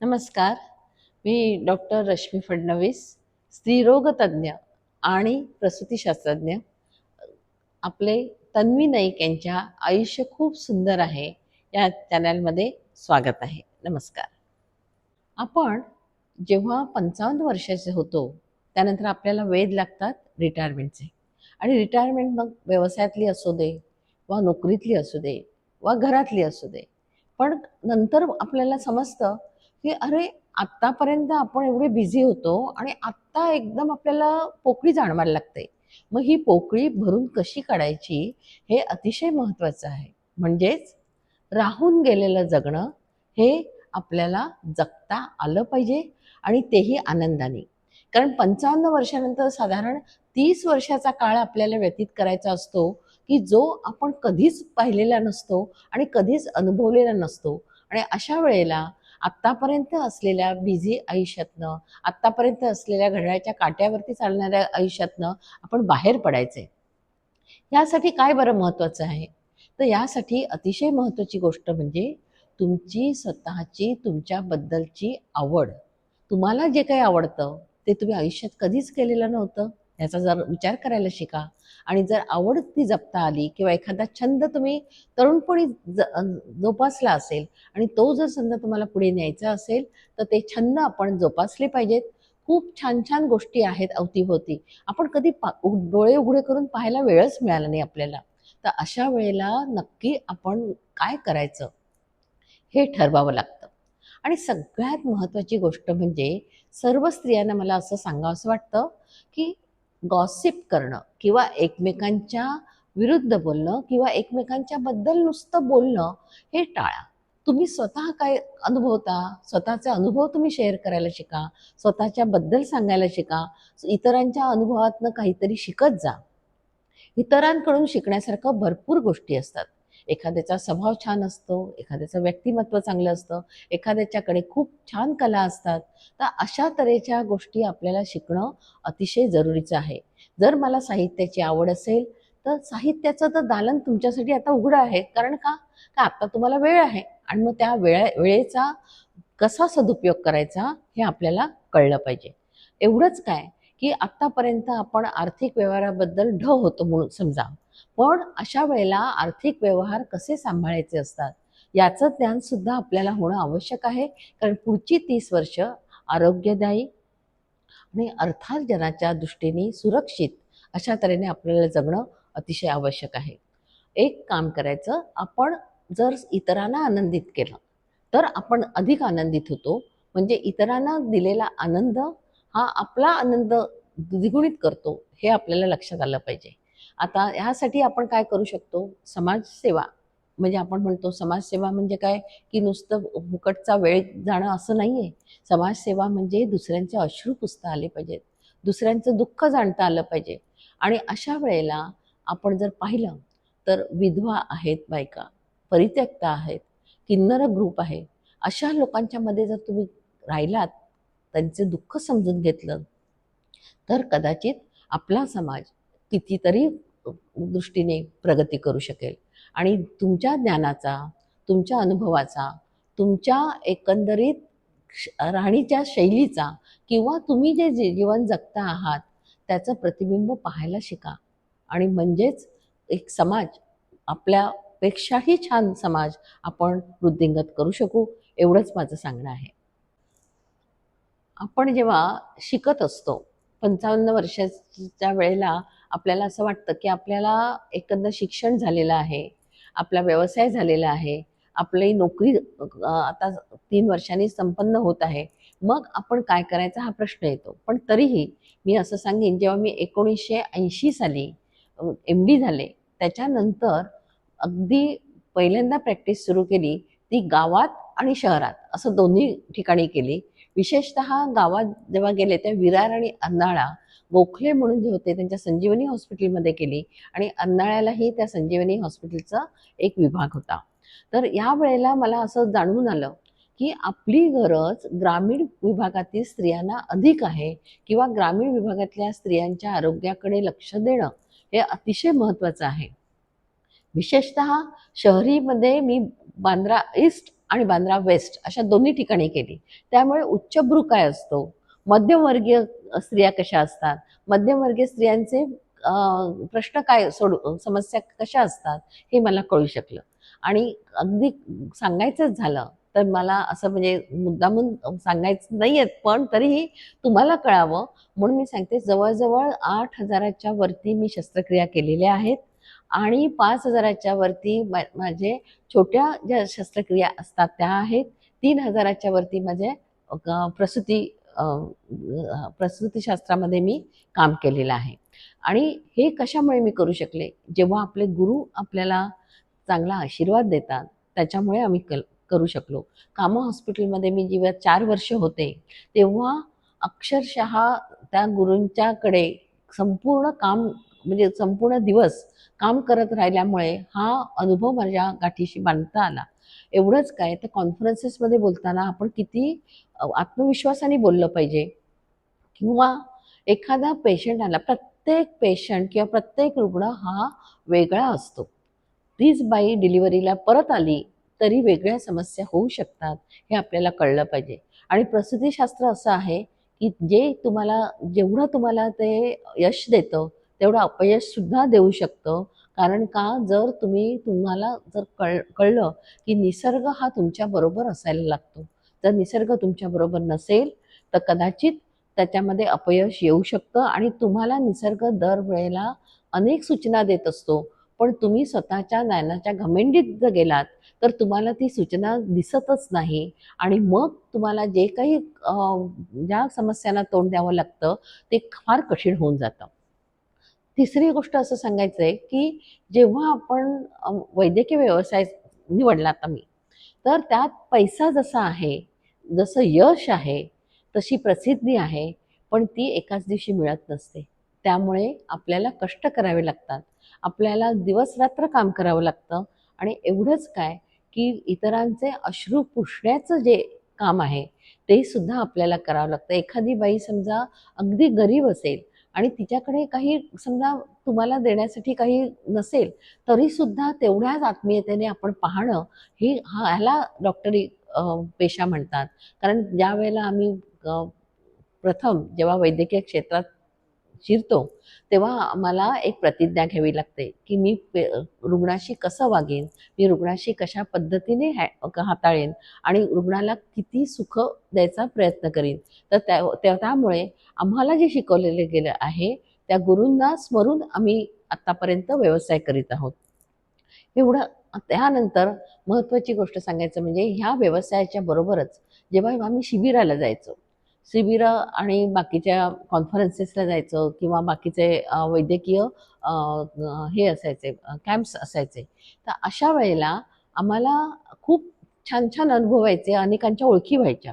नमस्कार. मी डॉक्टर रश्मी फडणवीस स्त्रीरोगतज्ञ आणि प्रसूतीशास्त्रज्ञ आपले तन्वी नाईक यांच्या आयुष्य खूप सुंदर आहे या चॅनलमध्ये स्वागत आहे. नमस्कार. आपण जेव्हा पंचावन्न वर्षाचे होतो त्यानंतर आपल्याला वेध लागतात रिटायरमेंटचे आणि रिटायरमेंट मग व्यवसायातली असू दे वा नोकरीतली असू दे वा घरातली असू दे. पण नंतर आपल्याला समजतं की अरे आत्तापर्यंत आपण एवढे बिझी होतो आणि आत्ता एकदम आपल्याला पोकळी जाणवायला लागते. मग ही पोकळी भरून कशी काढायची हे अतिशय महत्त्वाचं आहे. म्हणजेच राहून गेलेलं जगणं हे आपल्याला जगता आलं पाहिजे आणि तेही आनंदाने. कारण पंचावन्न वर्षानंतर साधारण तीस वर्षाचा काळ आपल्याला व्यतीत करायचा असतो की जो आपण कधीच पाहिलेला नसतो आणि कधीच अनुभवलेला नसतो. आणि अशा वेळेला आत्तापर्यंत असलेल्या बिझी आयुष्यातनं आत्तापर्यंत असलेल्या घड्याळ्याच्या काट्यावरती चालणाऱ्या आयुष्यातनं आपण बाहेर पडायचं आहे यासाठी काय बरं महत्त्वाचं आहे? तर यासाठी अतिशय महत्त्वाची गोष्ट म्हणजे तुमची स्वतःची तुमच्याबद्दलची आवड. तुम्हाला जे काही आवडतं ते तुम्ही आयुष्यात कधीच केलेलं नव्हतं. याचा जर विचार करायला शिका. आणि जर आवड ती जपता आली किंवा एखादा छंद तुम्ही तरुणपणी ज जोपासला असेल आणि तो जर छंद तुम्हाला पुढे न्यायचा असेल तर ते छंद आपण जोपासले पाहिजेत. खूप छान छान गोष्टी आहेत अवतीभोवती. आपण कधी पा डोळे उघडे करून पाहायला वेळच मिळाला नाही आपल्याला. तर अशा वेळेला नक्की आपण काय करायचं? हे ठरवावं लागतं. आणि सगळ्यात महत्त्वाची गोष्ट म्हणजे सर्व स्त्रियांना मला असं सांगावंसं वाटतं की गॉसिप करणं किंवा एकमेकांच्या विरुद्ध बोलणं किंवा एकमेकांच्या बद्दल नुसतं बोलणं हे टाळा. तुम्ही स्वतः काय अनुभवता? स्वतःचे अनुभव तुम्ही शेअर करायला शिका. स्वतःच्या बद्दल सांगायला शिका. इतरांच्या अनुभवातनं काहीतरी शिकत जा. इतरांकडून शिकण्यासारखं भरपूर गोष्टी असतात. एखाद्याचा स्वभाव छान असतो एखाद्याचं व्यक्तिमत्व चांगलं असतं एखाद्याच्याकडे खूप छान कला असतात तर अशा तऱ्हेच्या गोष्टी आपल्याला शिकणं अतिशय जरुरीचं आहे. जर मला साहित्याची आवड असेल तर साहित्याचं तर दालन तुमच्यासाठी आता उघडं आहे. कारण का? का आता तुम्हाला वेळ आहे आणि मग त्या वेळे वेळेचा कसा सदुपयोग करायचा हे आपल्याला कळलं पाहिजे. एवढंच काय की आत्तापर्यंत आपण आर्थिक व्यवहाराबद्दल ढ होतो म्हणून समजा. पण अशा वेळेला आर्थिक व्यवहार कसे सांभाळायचे असतात? याचं ज्ञानसुद्धा आपल्याला होणं आवश्यक आहे. कारण पुढची तीस वर्ष आरोग्यदायी आणि अर्थार्जनाच्या दृष्टीने सुरक्षित अशा तऱ्हेने आपल्याला जगणं अतिशय आवश्यक आहे. एक काम करायचं आपण जर इतरांना आनंदित केलं तर आपण अधिक आनंदित होतो. म्हणजे इतरांना दिलेला आनंद हा आपला आनंद द्विगुणित करतो हे आपल्याला लक्षात आलं पाहिजे. आता ह्यासाठी आपण काय करू शकतो? समाजसेवा. म्हणजे आपण म्हणतो समाजसेवा म्हणजे काय? की नुसतं फुकटचा वेळ जाणं असं नाही आहे समाजसेवा म्हणजे दुसऱ्यांचे अश्रू पुसता आले पाहिजेत. दुसऱ्यांचं दुःख जाणता आलं पाहिजे. आणि अशा वेळेला आपण जर पाहिलं तर विधवा आहेत बायका परित्यक्ता आहेत किन्नर ग्रुप आहे. अशा लोकांच्या मध्ये जर तुम्ही राहिलात त्यांचे दुःख समजून घेतलं तर कदाचित आपला समाज कितीतरी दृष्टीने प्रगती करू शकेल. आणि तुमच्या ज्ञानाचा तुमच्या अनुभवाचा तुमच्या एकंदरीत श- राहणीच्या शैलीचा किंवा तुम्ही जे जे जीवन जगता आहात त्याचं प्रतिबिंब पाहायला शिका. आणि म्हणजेच एक समाज आपल्यापेक्षाही छान समाज आपण वृद्धिंगत करू शकू एवढंच माझं सांगणं आहे. आपण जेव्हा शिकत असतो पंचावन्न वर्षाच्या वेळेला आपल्याला असं वाटतं की आपल्याला एकंदर शिक्षण झालेलं आहे आपला व्यवसाय झालेला आहे आपली नोकरी आता तीन वर्षांनी संपन्न होत आहे मग आपण काय करायचा हा प्रश्न येतो. पण तरीही मी असं सांगेन जेव्हा मी एकोणीसशे ऐंशी साली एम डी झाले त्याच्यानंतर अगदी पहिल्यांदा प्रॅक्टिस सुरू केली ती गावात आणि शहरात असं दोन्ही ठिकाणी केली. विशेषत गावात जेव्हा गेले तेव्हा विरार आणि अन्नाळा गोखले म्हणून जे होते त्यांच्या संजीवनी हॉस्पिटलमध्ये केली आणि अन्नाळ्यालाही त्या संजीवनी हॉस्पिटलचा एक विभाग होता. तर या वेळेला मला असं जाणवून आलं की आपली गरज ग्रामीण विभागातील स्त्रियांना अधिक आहे किंवा ग्रामीण विभागातल्या स्त्रियांच्या आरोग्याकडे लक्ष देणं हे अतिशय महत्त्वाचं आहे. विशेषत शहरीमध्ये मी बांद्रा ईस्ट आणि बांद्रा वेस्ट अशा दोन्ही ठिकाणी केली. त्यामुळे उच्चभ्रू काय असतो? मध्यमवर्गीय स्त्रिया कशा असतात? मध्यमवर्गीय स्त्रियांचे प्रश्न काय सोडू समस्या कशा असतात हे मला कळू शकलं. आणि अगदी सांगायचंच झालं तर मला असं म्हणजे मुद्दामून सांगायचं नाही आहेत पण तरीही तुम्हाला कळावं. म्हणून मी सांगते जवळजवळ आठ हजाराच्या वरती मी शस्त्रक्रिया केलेल्या आहेत. आणि पाच हजाराच्या वरती माझे छोट्या ज्या शस्त्रक्रिया असतात त्या आहेत. तीन हजाराच्या वरती माझे प्रसूती प्रसूतीशास्त्रामध्ये मी काम केलेलं आहे. आणि हे कशामुळे मी करू शकले? जेव्हा आपले गुरु आपल्याला चांगला आशीर्वाद देतात त्याच्यामुळे आम्ही कल करू शकलो. कामा हॉस्पिटलमध्ये मी जेव्हा चार वर्ष होते तेव्हा अक्षरशः त्या गुरूंच्याकडे संपूर्ण काम म्हणजे संपूर्ण दिवस काम करत राहिल्यामुळे हा अनुभव माझ्या गाठीशी बांधता आला. एवढंच काय तर कॉन्फरन्सेसमध्ये बोलताना आपण किती आत्मविश्वासाने बोललं पाहिजे. किंवा एखादा पेशंट आला प्रत्येक पेशंट किंवा प्रत्येक रुग्ण हा वेगळा असतो. तीच बाई डिलिव्हरीला परत आली तरी वेगळ्या समस्या होऊ शकतात हे आपल्याला कळलं पाहिजे. आणि प्रसूतीशास्त्र असं आहे की जे तुम्हाला जेवढं तुम्हाला ते यश देतं तेवढं अपयशसुद्धा देऊ शकतं. कारण का? जर तुम्ही तुम्हाला जर कळ कळलं की निसर्ग हा तुमच्याबरोबर असायला लागतो. जर निसर्ग तुमच्याबरोबर नसेल तर कदाचित त्याच्यामध्ये अपयश येऊ शकतं आणि तुम्हाला निसर्ग दरवेळेला अनेक सूचना देत असतो. पण तुम्ही स्वतःच्या ज्ञानाच्या घमेंडीत जर गेलात तर तुम्हाला ती सूचना दिसतच नाही. आणि मग तुम्हाला जे काही ज्या समस्यांना तोंड द्यावं लागतं ते फार कठीण होऊन जातं. तिसरी गोष्ट असं सांगायचं आहे की जेव्हा आपण वैद्यकीय व्यवसाय निवडला आता मी तर त्यात पैसा जसा आहे जसं यश आहे तशी प्रसिद्धी आहे पण ती एकाच दिवशी मिळत नसते. त्यामुळे आपल्याला कष्ट करावे लागतात. आपल्याला दिवसरात्र काम करावं लागतं. आणि एवढंच काय की इतरांचे अश्रू पुसण्याचं जे काम आहे ते सुद्धा आपल्याला करावं लागतं. एखादी बाई समजा अगदी गरीब असेल आणि तिच्याकडे काही समजा तुम्हाला देण्यासाठी काही नसेल तरीसुद्धा तेवढ्याच आत्मीयतेने आपण पाहणं ही हा ह्याला डॉक्टरी पेशा म्हणतात. कारण ज्या वेळेला आम्ही प्रथम जेव्हा वैद्यकीय क्षेत्रात शिरतो तेव्हा मला एक प्रतिज्ञा घ्यावी लागते की मी पे रुग्णाशी कसं वागेन मी रुग्णाशी कशा पद्धतीने हॅ हाताळेन आणि रुग्णाला किती सुख द्यायचा प्रयत्न करीन. तर त्या त्या- त्यामुळे आम्हाला जे शिकवलेले गेलं आहे त्या गुरूंना स्मरून आम्ही आत्तापर्यंत व्यवसाय करीत आहोत. एवढं त्यानंतर महत्त्वाची गोष्ट सांगायचं म्हणजे ह्या व्यवसायाच्या बरोबरच जेव्हा आम्ही शिबिराला जायचो शिबिरं आणि बाकीच्या कॉन्फरन्सेसला जायचं किंवा बाकीचे वैद्यकीय हे असायचे कॅम्प्स असायचे. तर अशा वेळेला आम्हाला खूप छान छान अनुभव व्हायचे अनेकांच्या ओळखी व्हायच्या.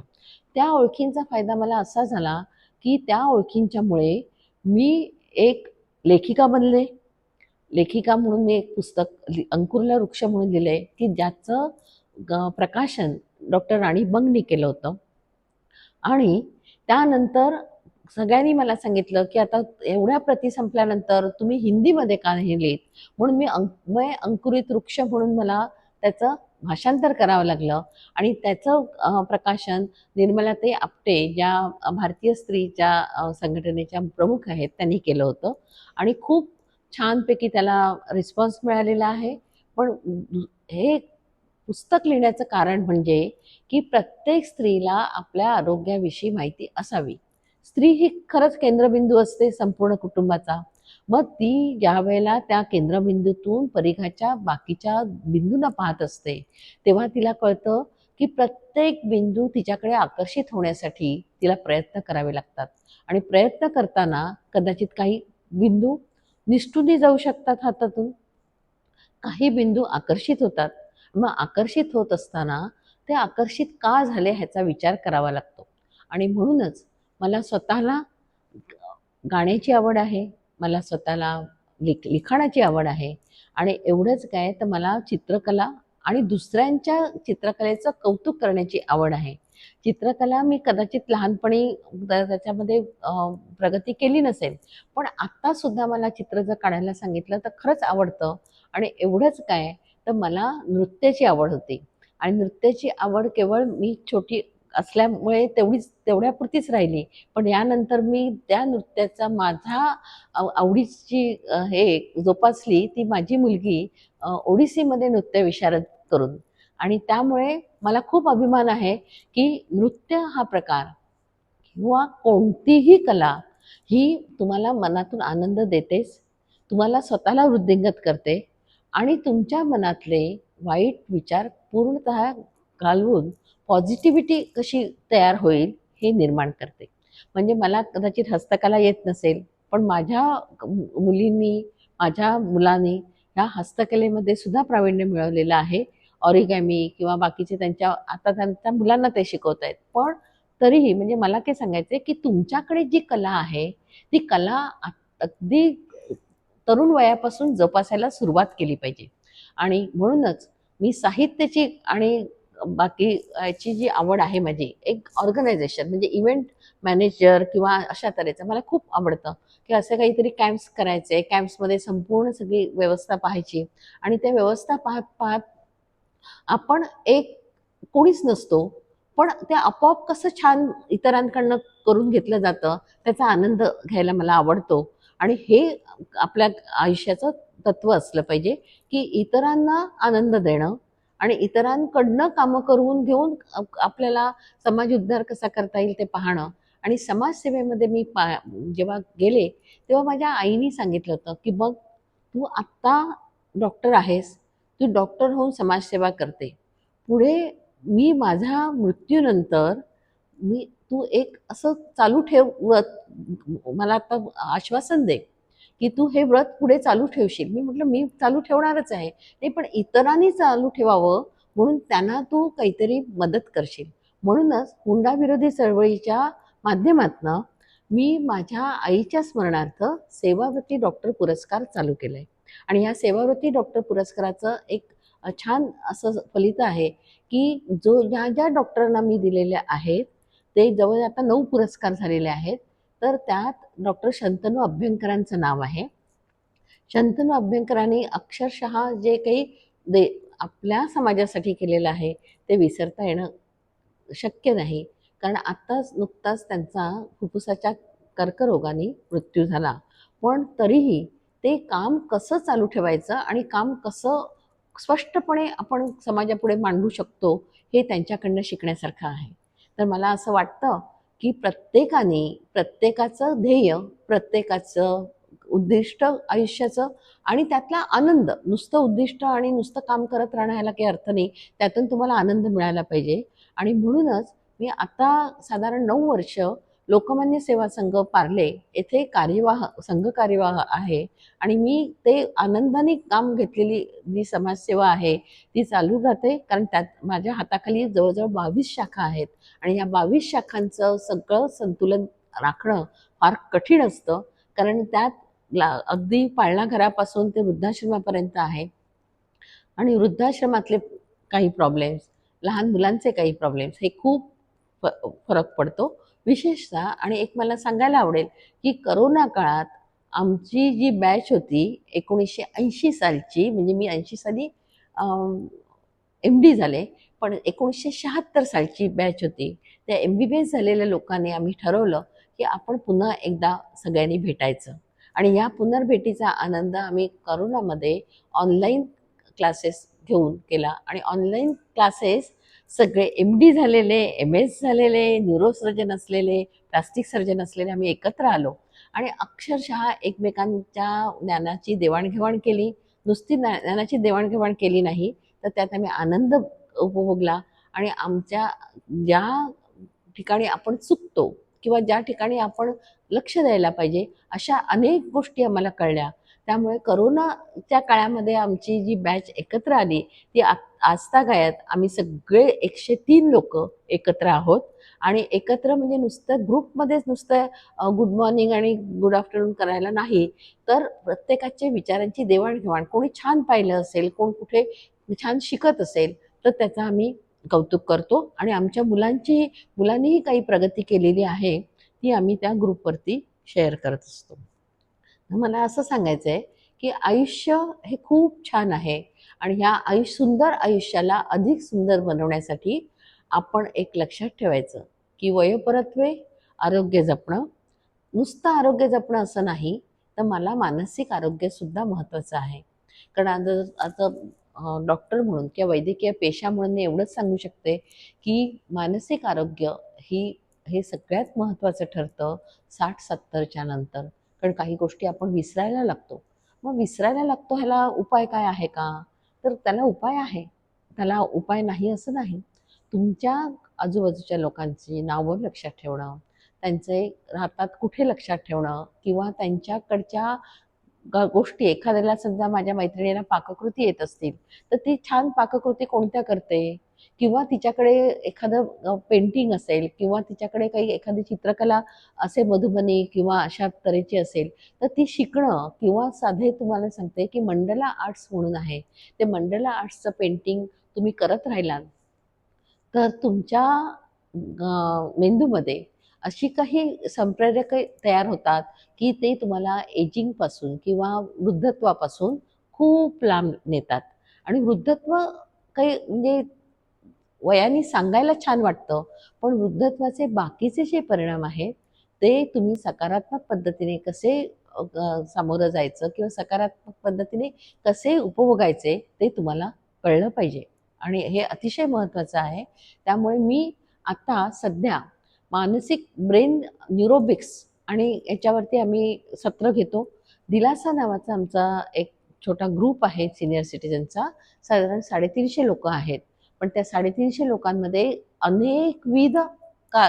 त्या ओळखींचा फायदा मला असा झाला की त्या ओळखींच्यामुळे मी एक लेखिका बनले. लेखिका म्हणून मी एक पुस्तक अंकुरला वृक्ष म्हणून लिहिलं आहे की ज्याचं ग प्रकाशन डॉक्टर राणी बंगनी केलं होतं. आणि त्यानंतर सगळ्यांनी मला सांगितलं की आता एवढ्या प्रती संपल्यानंतर तुम्ही हिंदीमध्ये का नाही लिहित? म्हणून मी अंक अंकुरित वृक्ष म्हणून मला त्याचं भाषांतर करावं लागलं. आणि त्याचं प्रकाशन निर्मलाताई आपटे ज्या भारतीय स्त्रीच्या संघटनेच्या प्रमुख आहेत त्यांनी केलं होतं. आणि खूप छानपैकी त्याला रिस्पॉन्स मिळालेला आहे. पण हे पुस्तक लिहिण्याचं कारण म्हणजे की प्रत्येक स्त्रीला आपल्या आरोग्याविषयी माहिती असावी. स्त्री ही खरंच केंद्रबिंदू असते संपूर्ण कुटुंबाचा. मग ती ज्या वेळेला त्या केंद्रबिंदूतून परिघाच्या बाकीच्या बिंदूंना पाहत असते तेव्हा तिला कळतं की प्रत्येक बिंदू तिच्याकडे आकर्षित होण्यासाठी तिला प्रयत्न करावे लागतात. आणि प्रयत्न करताना कदाचित काही बिंदू निष्ठूनही जाऊ शकतात हातातून. काही बिंदू आकर्षित होतात. मग आकर्षित होत असताना ते आकर्षित का झाले ह्याचा विचार करावा लागतो. आणि म्हणूनच मला स्वतःला गाण्याची आवड आहे मला स्वतःला लिख लिखाणाची आवड आहे आणि एवढंच काय तर मला चित्रकला आणि दुसऱ्यांच्या चित्रकलेचं कौतुक करण्याची आवड आहे. चित्रकला मी कदाचित लहानपणी त्या- त्याच्यामध्ये प्रगती केली नसेल पण आत्तासुद्धा मला चित्र जर काढायला सांगितलं तर खरंच आवडतं आणि एवढंच काय तर मला नृत्याची आवड होती. आणि नृत्याची आवड केवळ मी छोटी असल्यामुळे तेवढीच तेवढ्यापुरतीच राहिली. पण यानंतर मी त्या नृत्याचा माझा आव आवडीची हे जोपासली ती माझी मुलगी ओडिसीमध्ये नृत्य विशारद करून. आणि त्यामुळे मला खूप अभिमान आहे की नृत्य हा प्रकार किंवा कोणतीही कला ही तुम्हाला मनातून आनंद देतेच. तुम्हाला स्वतःला वृद्धिंगत करते. आणि तुमच्या मनातले वाईट विचार पूर्णतः घालवून पॉझिटिव्हिटी कशी तयार होईल हे निर्माण करते. म्हणजे मला कदाचित हस्तकला येत नसेल पण माझ्या मुलींनी माझ्या मुलांनी ह्या हस्तकलेमध्ये सुद्धा प्रावीण्य मिळवलेलं आहे. ऑरिगॅमी किंवा बाकीचे त्यांच्या आता त्यांच्या मुलांना ते शिकवत आहेत पण तरीही म्हणजे मला काय सांगायचं आहे की तुमच्याकडे जी कला आहे ती कला आ- अगदी तरुण वयापासून जोपासायला सुरुवात केली पाहिजे. आणि म्हणूनच मी साहित्याची आणि बाकी याची जी आवड आहे माझी एक ऑर्गनायझेशन म्हणजे इव्हेंट मॅनेजर किंवा अशा तऱ्हेचं मला खूप आवडतं. की असे काहीतरी कॅम्प्स करायचे कॅम्प्समध्ये संपूर्ण सगळी व्यवस्था पाहायची आणि त्या व्यवस्था पाहत पाहत आपण एक कोणीच नसतो पण ते आपोआप कसं छान इतरांकडनं करून घेतलं जातं त्याचा आनंद घ्यायला मला आवडतो. आणि हे आपल्या आयुष्याचं तत्व असलं पाहिजे की इतरांना आनंद देणं आणि इतरांकडनं कामं करून घेऊन आपल्याला समाज उद्धार कसा करता येईल ते पाहणं. आणि समाजसेवेमध्ये मी पा जेव्हा गेले तेव्हा माझ्या आईने सांगितलं होतं की मग तू आत्ता डॉक्टर आहेस तू डॉक्टर होऊन समाजसेवा करते. पुढे मी माझ्या मृत्यूनंतर मी तू एक असं चालू ठेव व्रत. मला आता आश्वासन दे की तू हे व्रत पुढे चालू ठेवशील. मी म्हटलं मी चालू ठेवणारच आहे. नाही पण इतरांनी चालू ठेवावं म्हणून त्यांना तू काहीतरी मदत करशील. म्हणूनच हुंडा विरोधी चळवळीच्या माध्यमातनं मी माझ्या आईच्या स्मरणार्थ सेवाव्रती डॉक्टर पुरस्कार चालू केला आहे आणि ह्या सेवाव्रती डॉक्टर पुरस्काराचं एक छान असं फलित आहे की जो ज्या ज्या डॉक्टरांना मी दिलेल्या आहेत ते जवळ आता नऊ पुरस्कार झालेले आहेत. तर त्यात डॉक्टर शंतनू अभ्यंकरांचं नाव आहे. शंतनू अभ्यंकरांनी अक्षरशः जे काही दे आपल्या समाजासाठी केलेलं आहे ते विसरता येणं शक्य नाही. कारण आत्ताच नुकताच त्यांचा फुफ्फुसाच्या कर्करोगाने मृत्यू झाला. पण तरीही ते काम कसं चालू ठेवायचं आणि काम कसं स्पष्टपणे आपण समाजापुढे मांडू शकतो हे त्यांच्याकडनं शिकण्यासारखं आहे. तर मला असं वाटतं की प्रत्येकाने प्रत्येकाचं ध्येय प्रत्येकाचं उद्दिष्ट आयुष्याचं आणि त्यातला आनंद नुसतं उद्दिष्ट आणि नुसतं काम करत राहण्याला काही अर्थ नाही त्यातून तुम्हाला आनंद मिळायला पाहिजे. आणि म्हणूनच मी आता साधारण नऊ वर्ष लोकमान्य सेवा संघ पार्ले येथे कार्यवाह संघ कार्यवाह आहे. आणि मी ते आनंदाने काम घेतलेली जी समाजसेवा आहे ती चालू राहते. कारण त्यात माझ्या हाताखाली जवळजवळ बावीस शाखा आहेत. आणि या बावीस शाखांचं सगळं संतुलन राखणं फार कठीण असतं. कारण त्यात ला अगदी पाळणा घरापासून ते वृद्धाश्रमापर्यंत आहे. आणि वृद्धाश्रमातले काही प्रॉब्लेम्स लहान मुलांचे काही प्रॉब्लेम्स हे खूप फ फरक पडतो. विशेषतः आणि एक मला सांगायला आवडेल की करोना काळात आमची जी बॅच होती एकोणीसशे ऐंशी सालची म्हणजे मी ऐंशी साली एम डी झाले पण एकोणीसशे शहात्तर सालची बॅच होती. त्या एम बी बी एस झालेल्या लोकांनी आम्ही ठरवलं की आपण पुन्हा एकदा सगळ्यांनी भेटायचं. आणि या पुनर्भेटीचा आनंद आम्ही करोनामध्ये ऑनलाईन क्लासेस घेऊन केला. आणि ऑनलाईन क्लासेस सगळे एम डी झालेले एम एस झालेले न्यूरोसर्जन असलेले प्लास्टिक सर्जन असलेले आम्ही एकत्र आलो. आणि अक्षरशः एकमेकांच्या ज्ञानाची देवाणघेवाण केली. नुसती ज्ञानाची देवाणघेवाण केली नाही तर त्यात आम्ही आनंद उपभोगला आणि आमच्या ज्या ठिकाणी आपण चुकतो किंवा ज्या ठिकाणी आपण लक्ष द्यायला पाहिजे अशा अनेक गोष्टी आम्हाला कळल्या. त्यामुळे करोनाच्या काळामध्ये आमची जी बॅच एकत्र आली ती आ आजतागायत आम्ही सगळे एकशे तीन लोक एकत्र आहोत. आणि एकत्र म्हणजे नुसतं ग्रुपमध्येच नुसतं गुड मॉर्निंग आणि गुड आफ्टरनून करायला नाही. तर प्रत्येकाच्या विचारांची देवाणघेवाण कोणी छान पाहिलं असेल कोण कुठे छान शिकत असेल तर त्याचा आम्ही कौतुक करतो. आणि आमच्या मुलांची मुलांनीही काही प्रगती केलेली आहे ती आम्ही त्या ग्रुपवरती शेअर करत असतो. मला असं सांगायचं आहे की आयुष्य हे खूप छान आहे आणि ह्या आयुष्य सुंदर आयुष्याला अधिक सुंदर बनवण्यासाठी आपण एक लक्षात ठेवायचं की वयोपरत्वे आरोग्य जपणं. नुसतं आरोग्य जपणं असं नाही तर मला मानसिक आरोग्यसुद्धा महत्त्वाचं आहे. कारण आता आता डॉक्टर म्हणून किंवा वैद्यकीय पेशा म्हणून मी एवढंच सांगू शकते की मानसिक आरोग्य ही हे सगळ्यात महत्त्वाचं ठरतं साठ सत्तरच्या नंतर. कारण काही गोष्टी आपण विसरायला लागतो. मग विसरायला लागतो ह्याला उपाय काय आहे का? तर त्याला उपाय आहे. त्याला उपाय नाही असं नाही. तुमच्या आजूबाजूच्या लोकांची नावं लक्षात ठेवणं त्यांचे राहतात कुठे लक्षात ठेवणं किंवा त्यांच्याकडच्या ग- गोष्टी एखाद्याला समजा माझ्या मैत्रिणीला पाककृती येत असतील तर ती छान पाककृती कोणत्या करते? किंवा तिच्याकडे एखादं पेंटिंग असेल किंवा तिच्याकडे काही एखादी चित्रकला असे मधुबनी किंवा अशा तऱ्हेची असेल तर ती शिकणं किंवा साधे तुम्हाला सांगते की मंडला आर्ट्स म्हणून आहे. ते मंडला आर्ट्सचं पेंटिंग तुम्ही करत राहिलात तर तुमच्या मेंदूमध्ये अशी काही संप्रेरक तयार होतात की ते तुम्हाला एजिंगपासून किंवा वृद्धत्वापासून खूप लांब नेतात. आणि वृद्धत्व काही म्हणजे वयाने सांगायला छान वाटतं पण वृद्धत्वाचे बाकीचे जे परिणाम आहेत ते तुम्ही सकारात्मक पद्धतीने कसे सामोरं जायचं किंवा सकारात्मक पद्धतीने कसे उपभोगायचे ते तुम्हाला कळलं पाहिजे. आणि हे अतिशय महत्त्वाचं आहे. त्यामुळे मी आता सध्या मानसिक ब्रेन न्यूरोबिक्स आणि याच्यावरती आम्ही सत्र घेतो. दिलासा नावाचा आमचा एक छोटा ग्रुप आहे सिनियर सिटीजनचा. साधारण साडेतीनशे लोक आहेत. पण त्या साडेतीनशे लोकांमध्ये अनेकविध का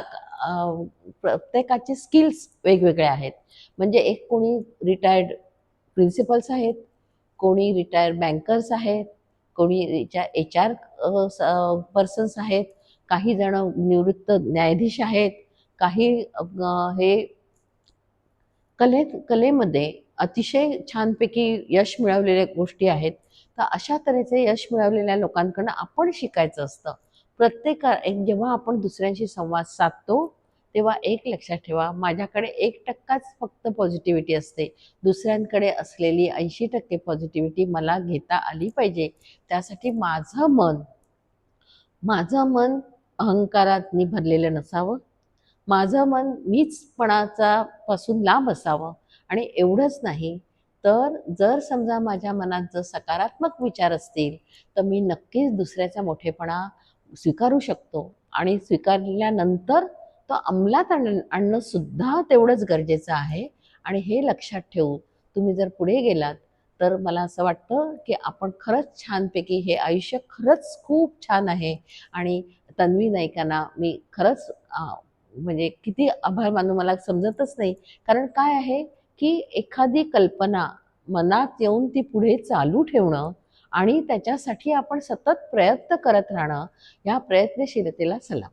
प्रत्येकाचे स्किल्स वेगवेगळे आहेत. म्हणजे एक कोणी रिटायर्ड प्रिन्सिपल्स आहेत कोणी रिटायर्ड बँकर्स आहेत कोणी एच आर पर्सन्स आहेत काही जण निवृत्त न्यायाधीश आहेत काही हे कलेत कलेमध्ये अतिशय छानपैकी यश मिळवलेल्या गोष्टी आहेत. तर अशा तऱ्हेचे यश मिळवलेल्या लोकांकडनं आपण शिकायचं असतं. प्रत्येक एक जेव्हा आपण दुसऱ्यांशी संवाद साधतो तेव्हा एक लक्षात ठेवा माझ्याकडे एक टक्काच फक्त पॉझिटिव्हिटी असते. दुसऱ्यांकडे असलेली ऐंशी टक्के पॉझिटिव्हिटी मला घेता आली पाहिजे. त्यासाठी माझं मन माझं मन अहंकाराने भरलेलं नसावं. माझं मन मीचपणाचा पासून लांब असावं. आणि एवढंच नाही तर जर समजा माझ्या मनात जर सकारात्मक विचार असतील तर मी नक्कीच दुसऱ्याचा मोठेपणा स्वीकारू शकतो. आणि स्वीकारल्यानंतर तो अंमलात आण आणणं सुद्धा तेवढंच गरजेचं आहे. आणि हे लक्षात ठेवून तुम्ही जर पुढे गेलात तर मला असं वाटतं की आपण खरंच छानपैकी हे आयुष्य खरंच खूप छान आहे. आणि तन्वी नायकांना मी खरंच म्हणजे किती आभार मानू मला समजतच नाही. कारण काय आहे? की एखादी कल्पना मनात येऊन ती पुढे चालू ठेवणं आणि त्याच्यासाठी आपण सतत प्रयत्न करत राहणं या प्रयत्नशीलतेला सलाम.